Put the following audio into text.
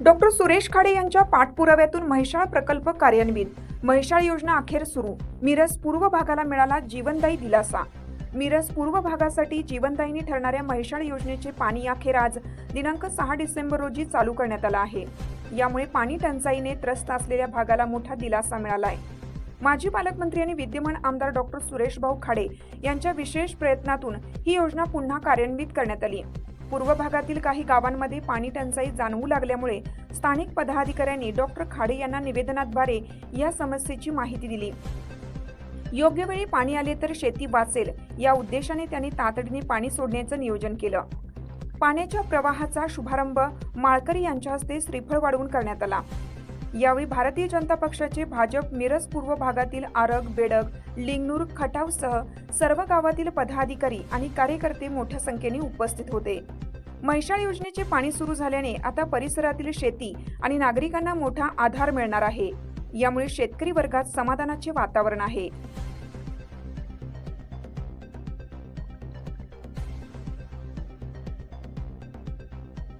Doctor Suresh Khade यांच्या पाठपुराव्यातून म्हैसाळ प्रकल्प कार्यान्वित. म्हैसाळ योजना अखेर सुरू. मिरज पूर्व भागाला मिळाला जीवनदायी दिलासा. मिरज पूर्व भागासाठी जीवनदायीनी ठरणाऱ्या म्हैसाळ योजनेचे पाणी अखेर आज दिनांक सहा डिसेंबर रोजी चालू करण्यात आलं आहे. यामुळे पाणी टंचाईने त्रस्त असलेल्या भागाला मोठा दिलासा मिळाला आहे माजी पालकमंत्री आणि विद्यमान आमदार डॉक्टर सुरेश भाऊ खाडे यांच्या विशेष प्रयत्नातून ही योजना पुन्हा कार्यान्वित करण्यात आली. पूर्व भागातील काही गावांमध्ये पाणी टंचाई जाणवू लागल्यामुळे स्थानिक पदाधिकाऱ्यांनी डॉक्टर खाडे यांना निवेदनाद्वारे या समस्येची माहिती दिली. योग्य वेळी पाणी आले तर शेती वाचेल या उद्देशाने त्यांनी तातडीने पाणी सोडण्याचं नियोजन केलं. पाण्याच्या प्रवाहाचा शुभारंभ माळकरी यांच्या हस्ते श्रीफळ वाढवून करण्यात आला. यावेळी भारतीय जनता पक्षाचे भाजप मिरज पूर्व भागातील आरग बेडग लिंगनूर खटावसह सर्व गावातील पदाधिकारी आणि कार्यकर्ते मोठ्या संख्येने उपस्थित होते. म्हैसाळ योजनेचे पाणी सुरू झाल्याने आता परिसरातील शेती आणि नागरिकांना मोठा आधार मिळणार आहे. यामुळे शेतकरी वर्गात समाधानाचे वातावरण आहे.